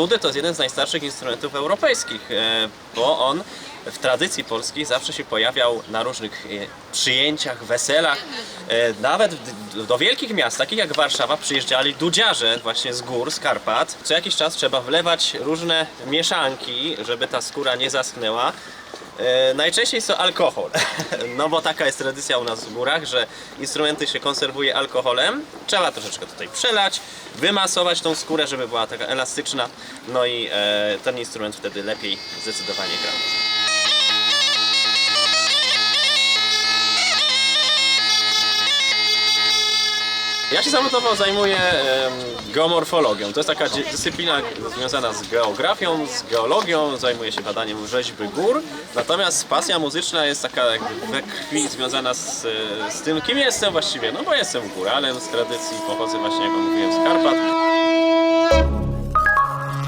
dudy to jest jeden z najstarszych instrumentów europejskich, e, bo on w tradycji polskiej zawsze się pojawiał na różnych e, przyjęciach, weselach. E, Nawet do wielkich miast, takich jak Warszawa, przyjeżdżali dudziarze właśnie z gór, z Karpat. Co jakiś czas trzeba wlewać różne mieszanki, żeby ta skóra nie zaschnęła. E, Najczęściej jest to alkohol, no bo taka jest tradycja u nas w górach, że instrumenty się konserwuje alkoholem. Trzeba troszeczkę tutaj przelać, wymasować tą skórę, żeby była taka elastyczna, no i e, ten instrument wtedy lepiej zdecydowanie gra. Ja się zawodowo zajmuję geomorfologią. To jest taka dyscyplina związana z geografią, z geologią, zajmuję się badaniem rzeźby gór. Natomiast pasja muzyczna jest taka jakby we krwi związana z, z tym, kim jestem właściwie. No bo jestem w górale, z tradycji pochodzę właśnie, jak mówiłem, z Karpat.